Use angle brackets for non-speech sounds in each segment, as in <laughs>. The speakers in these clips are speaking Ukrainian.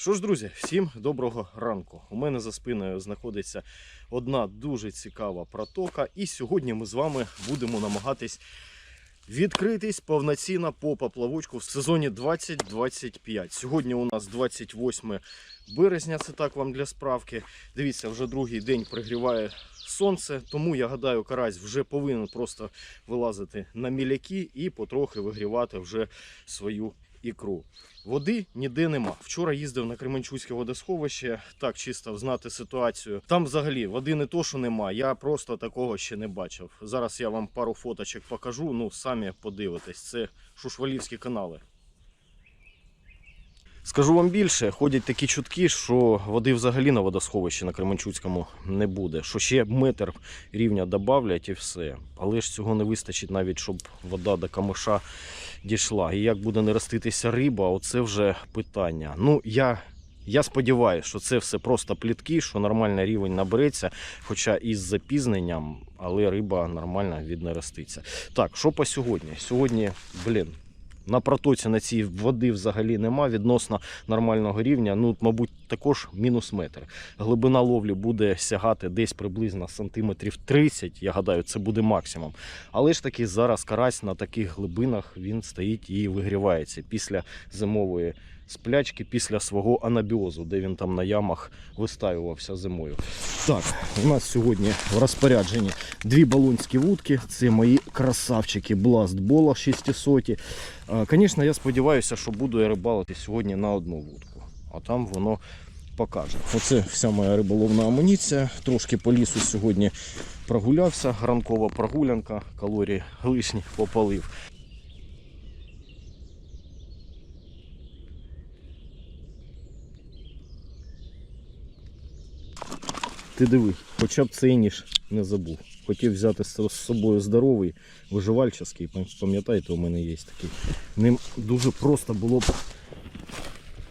Що ж, друзі, всім доброго ранку. У мене за спиною знаходиться одна дуже цікава протока, і сьогодні ми з вами будемо намагатись відкритись повноцінно по поплавочку в сезоні 2025. Сьогодні у нас 28 березня, це так вам для справки. Дивіться, вже другий день пригріває сонце, тому я гадаю, карась вже повинен просто вилазити на міляки і потрохи вигрівати вже свою ікру. Води ніде нема. Вчора їздив на Кременчуцьке водосховище, так чисто знати ситуацію. Там взагалі води не то, що нема. Я просто такого ще не бачив. Зараз я вам пару фоточок покажу. Ну самі подивитесь. Це шушвалівські канали. Скажу вам більше, ходять такі чутки, що води взагалі на водосховищі на Кременчуцькому не буде. Що ще метр рівня додавлять і все. Але ж цього не вистачить навіть, щоб вода до камиша дійшла. І як буде нероститися риба, оце вже питання. Ну, я, я сподіваюся, що це все просто плітки, що нормальний рівень набереться, хоча із запізненням, але риба нормально віднероститься. Так, що по сьогодні? Сьогодні, блін. На протоці на цій води взагалі нема відносно нормального рівня. Ну, мабуть, також мінус метр. Глибина ловлі буде сягати десь приблизно сантиметрів 30. Я гадаю, це буде максимум. Але ж таки зараз карась на таких глибинах він стоїть і вигрівається після зимової сплячки, після свого анабіозу, де він там на ямах вистаювався зимою. Так, у нас сьогодні в розпорядженні дві балонські вудки. Це мої красавчики Бластбола 600. Звісно, я сподіваюся, що буду я рибалити сьогодні на одну вудку, а там воно покаже. Оце вся моя риболовна амуніція. Трошки по лісу сьогодні прогулявся. Ранкова прогулянка, калорії лишні попалив. Ти диви, хоча б цей ніж не забув. Хотів взяти з собою здоровий, виживальчий, пам'ятаєте, у мене є такий. Ним дуже просто було б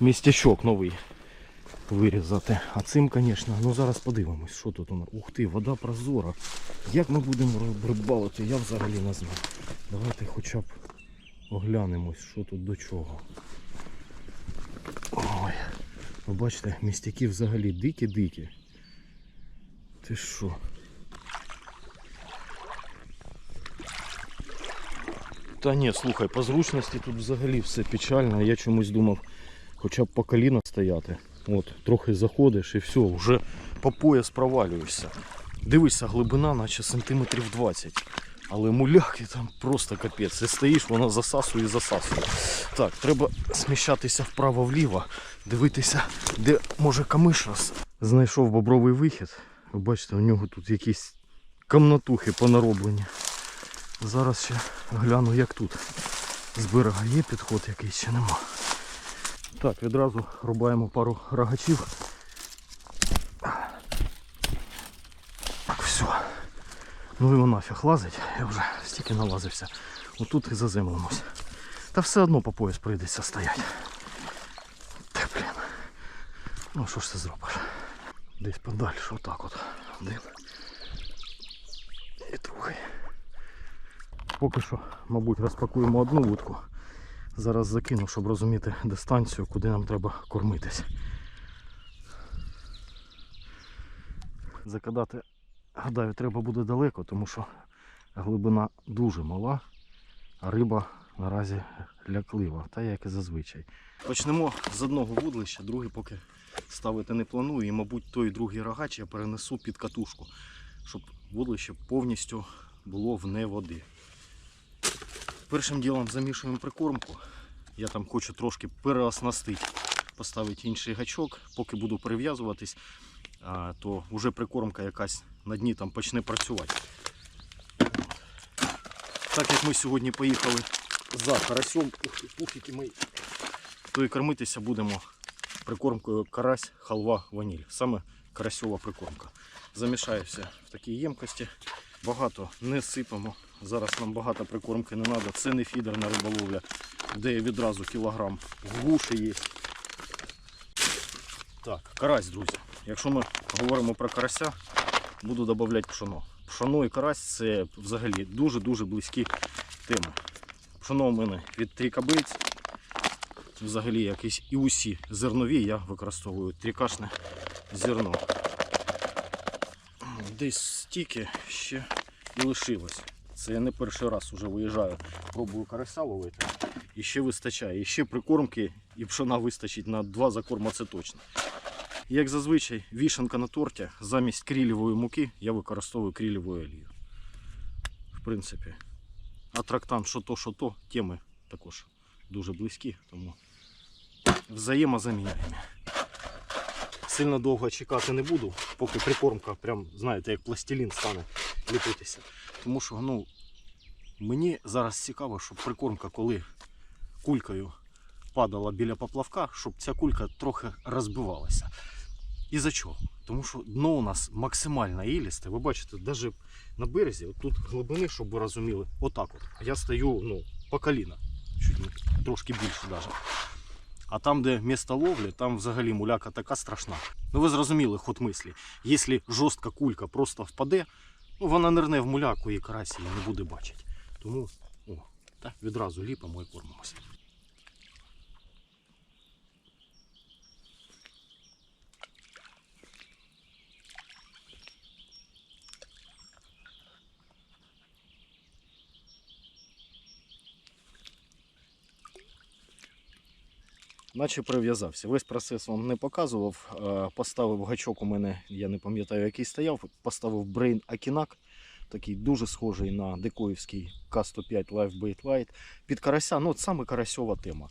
містячок новий вирізати. А цим, звісно, ну зараз подивимось, що тут у нас. Ух ти, вода прозора. Як ми будемо рибалити, я взагалі не знаю. Давайте хоча б оглянемось, що тут до чого. Ой, ви бачите, містяки взагалі дикі-дикі. Ти що? Та ні, слухай, по зручності тут взагалі все печально. Я чомусь думав, хоча б по коліна стояти. От, трохи заходиш і все, вже по пояс провалюєшся. Дивися, глибина, наче сантиметрів 20. Але муляки там просто капець. І стоїш, вона засасує і засасує. Так, треба сміщатися вправо-вліво, дивитися, де може камиш раз. Знайшов бобровий вихід. Ви бачите, у нього тут якісь камнатухи понароблені. Зараз ще гляну, як тут. З берега є підход якийсь чи нема. Так, відразу рубаємо пару рогачів. Так, все. Ну його нафіг лазить, я вже стільки налазився. Отут і заземлимось. Та все одно по пояс прийдеться стояти. Та блін. Ну що ж ти зробиш? Десь подальше, отак от. Один. І другий. Поки що, мабуть, розпакуємо одну вудку. Зараз закину, щоб розуміти дистанцію, куди нам треба кормитись. Закидати, гадаю, треба буде далеко, тому що глибина дуже мала, а риба наразі ляклива, та як і зазвичай. Почнемо з одного вудлища, другий поки ставити не планую. І, мабуть, той другий рогач я перенесу під катушку, щоб вудлище повністю було вне води. Першим ділом замішуємо прикормку. Я там хочу трошки переоснастити, поставити інший гачок. Поки буду перев'язуватись, то вже прикормка якась на дні там почне працювати. Так як ми сьогодні поїхали за карасьом, ух ти, пухіки мої, то і кормитися будемо прикормкою карась, халва, ваніль. Саме карасьова прикормка. Замішаю все в такій ємкості. Багато не сипемо. Зараз нам багато прикормки не треба. Це не фідерна риболовля, де відразу кілограм глуші є. Так, карась, друзі. Якщо ми говоримо про карася, буду додавати пшоно. Пшоно і карась це взагалі дуже-дуже близькі теми. Пшоно у мене від трікабиць. Взагалі якісь і усі зернові, я використовую трикашне зерно. Десь стільки ще і лишилось. Це я не перший раз вже виїжджаю, пробую карася ловити. І ще вистачає. І ще прикормки і пшона вистачить на два закорма, це точно. Як зазвичай, вішенка на торті, замість крілівої муки я використовую кріліву олію. В принципі, атрактан, що то, що то, теми також дуже близькі, тому взаємозаміняємо. Сильно довго чекати не буду, поки прикормка, прям, знаєте, як пластилін стане ліпитися. Тому що ну, мені зараз цікаво, щоб прикормка, коли кулькою падала біля поплавка, щоб ця кулька трохи розбивалася. І за чого? Тому що дно у нас максимально ілісте. Ви бачите, навіть на березі, от тут глибини, щоб ви розуміли, отак от. Я стою ну, по коліна, трошки більше навіть. А там, де місто ловлі, там взагалі муляка така страшна. Ну ви зрозуміли ход мислі. Якщо жорстка кулька просто впаде, ну вона нирне в муляку і карась її не буде бачити. Тому о, так, відразу ліпимо і кормимося. Наче прив'язався. Весь процес вам не показував. Е, Поставив гачок у мене, я не пам'ятаю, який стояв. Поставив Brain Akinak, такий дуже схожий на декоївський К-105 Live Bait Light. Під карася, ну от саме карасьова тема.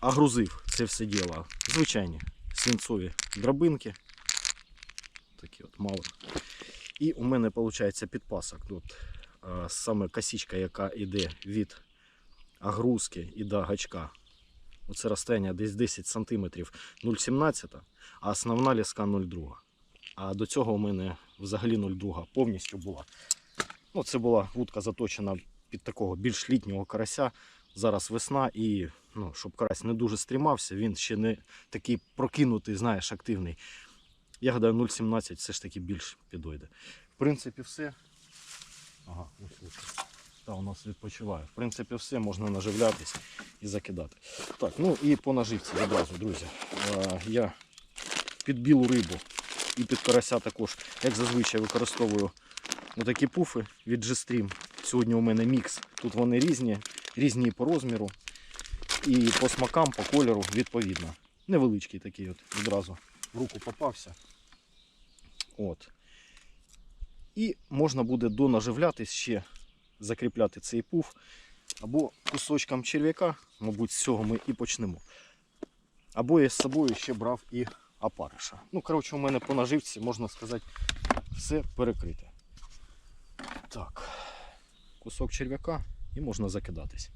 А грузив це все діло. Звичайні свинцові драбинки. Такі от мало. І у мене виходить підпасок. Тут е, саме косичка, яка йде від агрузки і до гачка. Оце розстояння десь 10 см 0,17, а основна ліска 0,2. А до цього у мене взагалі 0,2 повністю була. Ну, це була вудка заточена під такого більш літнього карася. Зараз весна і ну, щоб карась не дуже стрімався, він ще не такий прокинутий, знаєш, активний. Я гадаю, 0,17 все ж таки більш підойде. В принципі, все. Ага, ось лучше. Та у нас відпочиває. В принципі, все можна наживлятись і закидати. Так, ну і по наживці одразу, друзі. Я під білу рибу і під карася також, як зазвичай, використовую такі пуфи від G-Stream. Сьогодні у мене мікс. Тут вони різні, різні по розміру. І по смакам, по кольору відповідно. Невеличкий такий от відразу в руку попався. От. І можна буде донаживлятись ще, закріпляти цей пуф або кусочком черв'яка, мабуть, з цього ми і почнемо. Або я з собою ще брав і опариша. Ну, коротше, у мене по наживці, можна сказати, все перекрите. Так, кусок черв'яка і можна закидатись.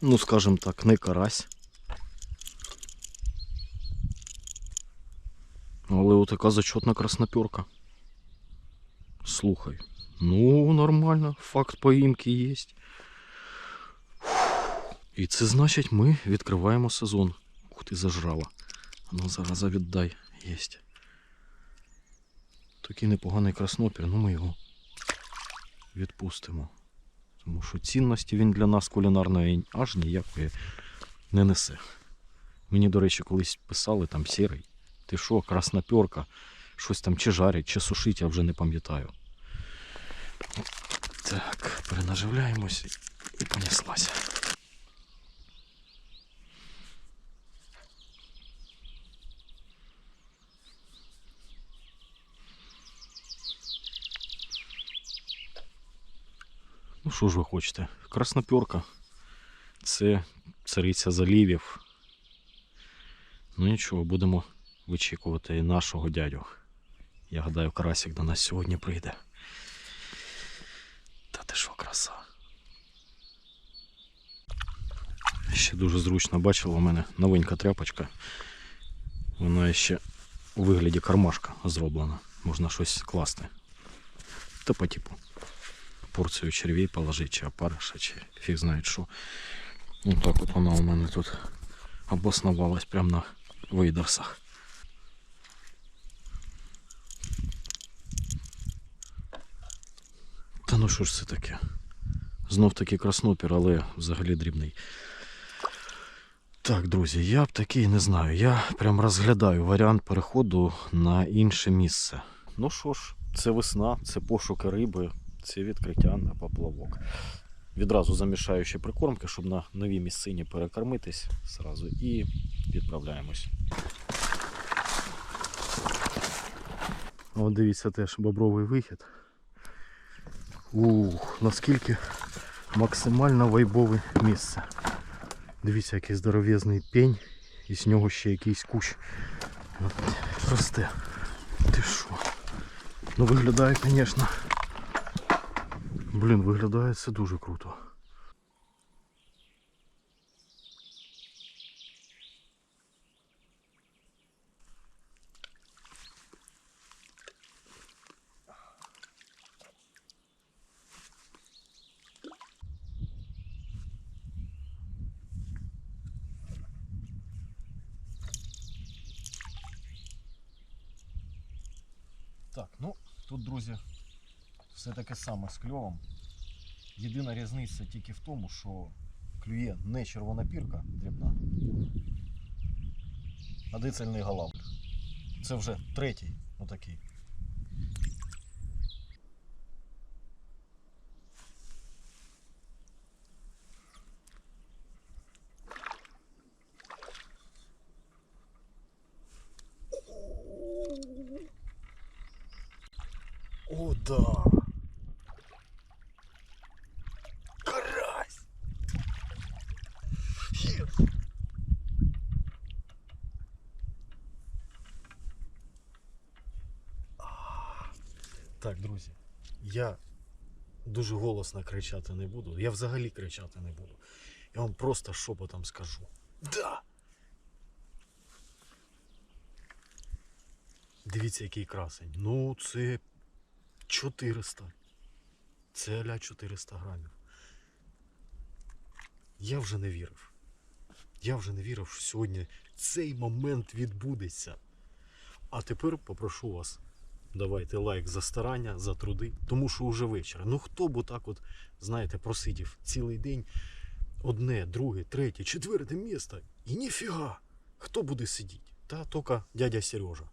Ну, скажем так, не карась. Але отака зачетна красноперка. Слухай. Ну, нормально, факт поїмки є. І це значить ми відкриваємо сезон. Ух ти зажрала. Ну, зараза віддай. Єсть. Такий непоганий краснопір, ну ми його відпустимо. Тому що цінності він для нас кулінарної аж ніякої не несе. Мені, до речі, колись писали там сірий. Ти що, красноперка, щось там чи жарять, чи сушить, я вже не пам'ятаю. Так, перенаживляємося і понеслася. Ну що ж ви хочете? Красноперка. Це цариця залівів. Ну нічого, будемо вичікувати і нашого дядю. Я гадаю, карасик до нас сьогодні прийде. Та ти що, краса. Ще дуже зручно бачила у мене новенька тряпочка. Вона ще у вигляді кармашка зроблена. можна щось класти. Та по типу. Порцію червей положити, чи опариша, чи фіг знає що. Ну так от вона у мене тут обосновалась прямо на вийдерсах. Та ну що ж це таке? Знов таки краснопір, але взагалі дрібний. Так, друзі, я б такий не знаю. Я прям розглядаю варіант переходу на інше місце. Ну що ж, це весна, це пошуки риби, це відкриття на поплавок. Відразу замішаю ще прикормки, щоб на новій місцині перекормитись зразу і відправляємось. От дивіться теж бобровий вихід. Ух, наскільки максимально вайбове місце. Дивіться, який здоров'язний пень, і з нього ще якийсь кущ росте. Ти що? Ну виглядає, звісно. Блін, виглядає це дуже круто. Так, ну тут, друзі, Все таке саме з кльовом. Єдина різниця тільки в тому, що клює не червонопірка дрібна, а дицельний галавль. Це вже третій отакий. О, да. Карась. Єс. А. Так, друзі, я дуже голосно кричати не буду. Я взагалі кричати не буду. Я вам просто шепотом скажу. Да! Дивіться, який красень. Ну, це 400. Це аля 400 грамів. Я вже не вірив. Я вже не вірив, що сьогодні цей момент відбудеться. А тепер попрошу вас, давайте лайк за старання, за труди, тому що вже вечір. Ну хто б отак от, знаєте, просидів цілий день одне, друге, третє, четверте місто. І ніфіга. Хто буде сидіти? Та тільки дядя Сережа.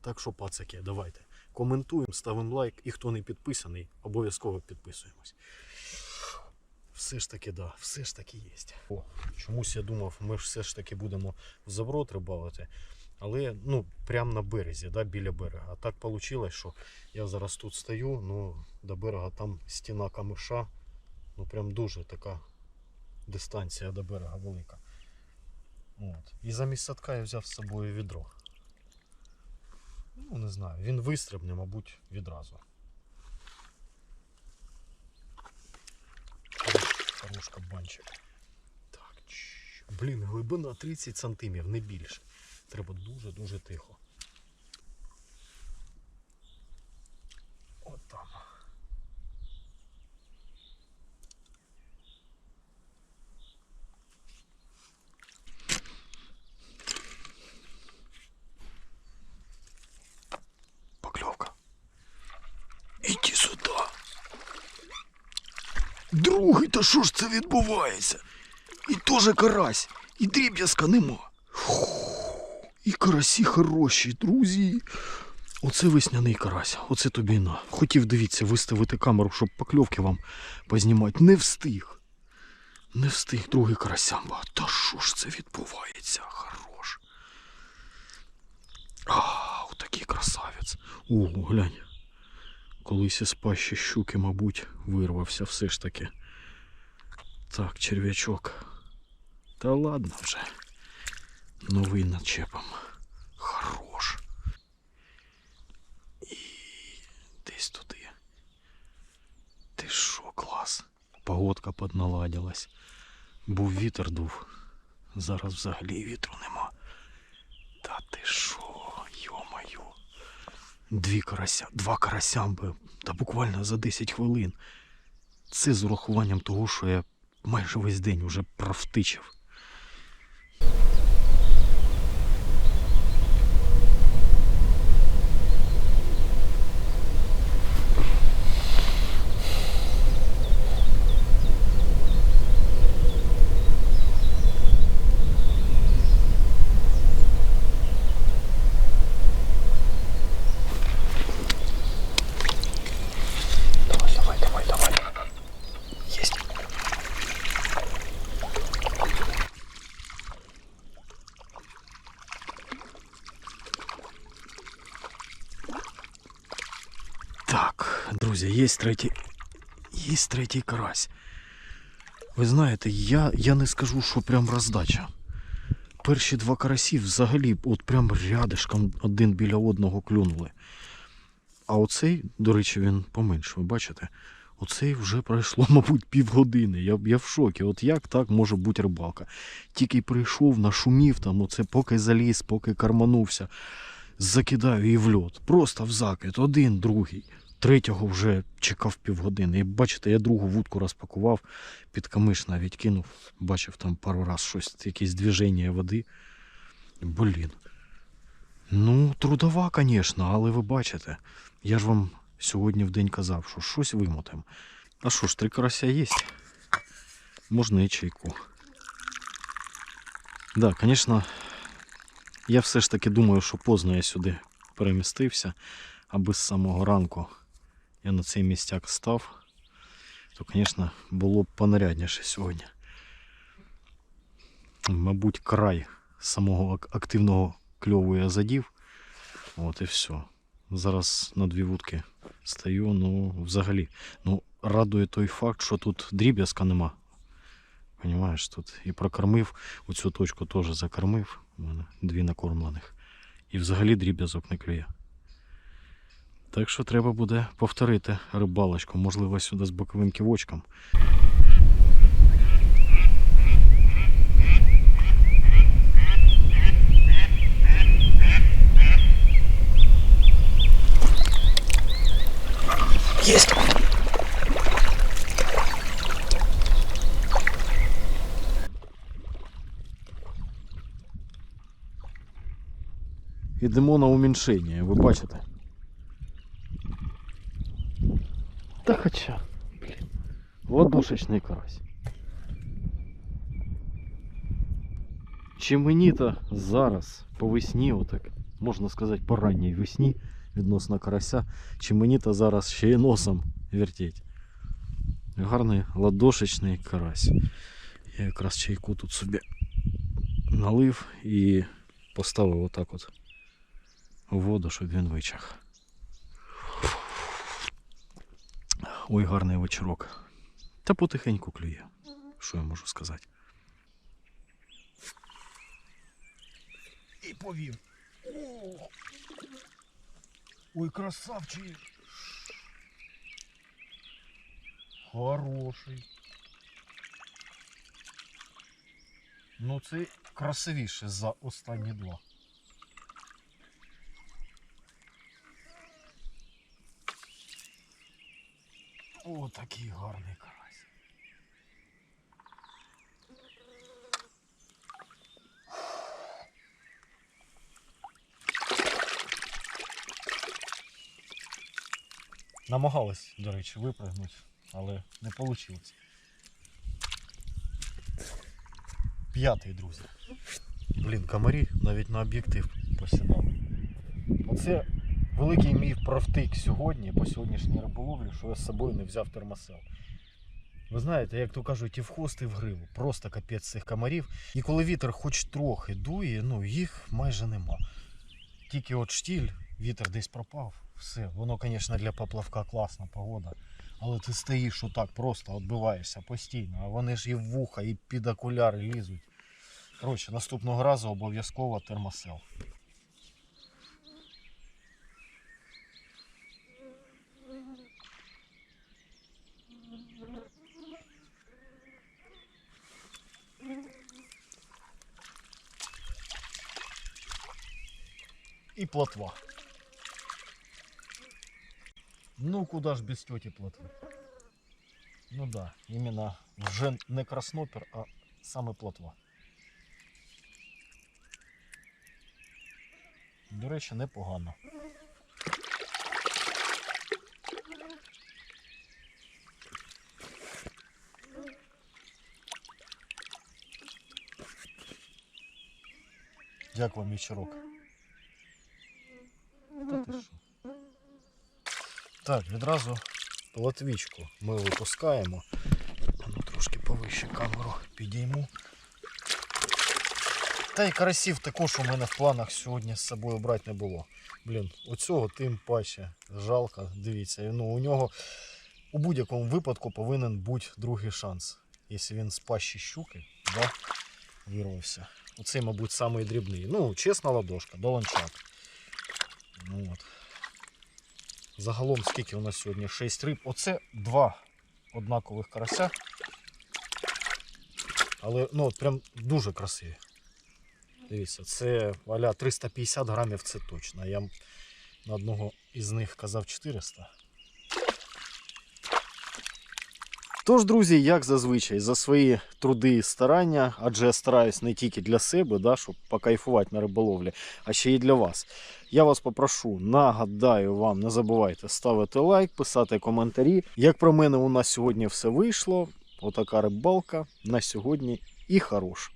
Так що, пацаки, давайте. Коментуємо, ставимо лайк і хто не підписаний, обов'язково підписуємось. Все ж таки, да, все ж таки є. О, чомусь я думав, ми все ж таки будемо в заброд рибалити. Але ну, прямо на березі, да, біля берега. А так вийшло, що я зараз тут стою, ну, до берега там стіна камиша. Ну прям дуже така дистанція до берега велика. От. І замість садка я взяв з собою відро. Ну, не знаю, він вистрибне, мабуть, відразу. Хорош, хорош кабанчик. Так, блін, глибина 30 сантимів, не більше. Треба дуже-дуже тихо. От там. Покльовка. Іди сюди. Другий, та що ж це відбувається? І теж карась, і дріб'язка нема. Фу, І карасі хороші, друзі. Оце весняний карась, оце тобі на. Хотів, дивіться, виставити камеру, щоб покльовки вам познімати. Не встиг. Не встиг другий карасямба. Та що ж це відбувається? Хорош. А, отакий красавець. О, глянь. Колись із пащі щуки, мабуть, вирвався все ж таки. Так, черв'ячок. Та ладно вже. Новий начепом. Хорош. І десь туди. Ти що, клас? Погодка подналадилась. Був вітер дув. Зараз взагалі вітру нема. Та ти що, йо-моє. Дві карася, два карася би, та буквально за 10 хвилин. Це з урахуванням того, що я майже весь день уже провтичив. Друзі, є третій. Є третій карась. Ви знаєте, я, я не скажу, що прям роздача. Перші два карасі взагалі от прям рядишком один біля одного клюнули. А оцей, до речі, він поменше, ви бачите? Оцей вже пройшло, <laughs> мабуть, півгодини. Я, я в шокі. От як так може бути рибалка? Тільки прийшов, нашумів там, оце поки заліз, поки карманувся, закидаю і в льот. Просто в закид, один, другий. Третього вже чекав півгодини. І бачите, я другу вудку розпакував, під камиш навіть кинув. Бачив там пару раз щось, якесь движення води. Блін. Ну, трудова, звісно, але ви бачите. Я ж вам сьогодні в день казав, що щось вимотаємо. А що ж, три карася є? Можна і чайку. Да, звісно, я все ж таки думаю, що поздно я сюди перемістився, аби з самого ранку я на цей містяк став, то, звісно, було б понарядніше сьогодні. Мабуть, край самого активного кльову я задів. От і все. Зараз на дві вудки стою. Ну, взагалі. Ну, радує той факт, що тут дріб'язка нема. Понімаєш, тут і прокормив, оцю точку теж закормив. У мене дві накормлених. І взагалі дріб'язок не клює. Так що треба буде повторити рибалочку, можливо, сюди з боковим ківочком. Есть! Ідемо на уміншення, ви бачите. Та хоча, блін. Ладошечний карась. Чи мені-то зараз по весні, отак, можна сказати, по ранній весні відносно карася, чи мені-то зараз ще й носом вертіть. Гарний ладошечний карась. Я якраз чайку тут собі налив і поставив отак от у воду, щоб він вичах. Ой, гарний вечірок. Та потихеньку клює. Що я можу сказати? І повів. О! Ой, красавчик. Хороший. Ну, це красивіше за останні два. О, такий гарний карась. Намагалась, до речі, випрыгнути, але не вийшло. П'ятий, друзі. Блін, комарі навіть на об'єктив посідали. Оце великий мій провтик сьогодні, по сьогоднішній риболовлі, що я з собою не взяв термосел. Ви знаєте, як то кажуть, і в хвост, і в гриву. Просто капець цих комарів. І коли вітер хоч трохи дує, ну їх майже нема. Тільки от штіль, вітер десь пропав, все. Воно, звісно, для поплавка класна погода. Але ти стоїш отак, просто відбиваєшся постійно. А вони ж і в вуха, і під окуляри лізуть. Коротше, наступного разу обов'язково термосел. І плотва. Ну, куда ж без тети плотви? Ну да, іменно вже не краснопер, а саме плотва. До речі, непогано. Як вам вечірок? Та ти що? Так, відразу платвічку ми випускаємо. Ну, трошки повище камеру підійму. Та й карасів також у мене в планах сьогодні з собою брати не було. Блін, оцього тим паче жалко. Дивіться, ну у нього у будь-якому випадку повинен бути другий шанс. Якщо він з пащі щуки, да, вирвався. Оцей, мабуть, самий дрібний. Ну, чесна ладошка, долончак. Ну, от. Загалом скільки у нас сьогодні? 6 риб. Оце два однакових карася. Але ну от прям дуже красиві. Дивіться, це аля 350 грамів це точно. Я на одного із них казав 400. Тож, друзі, як зазвичай, за свої труди і старання, адже я стараюсь не тільки для себе, да, щоб покайфувати на риболовлі, а ще й для вас. Я вас попрошу, нагадаю вам, не забувайте ставити лайк, писати коментарі. Як про мене, у нас сьогодні все вийшло. Отака рибалка на сьогодні і хорош.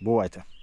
Бувайте!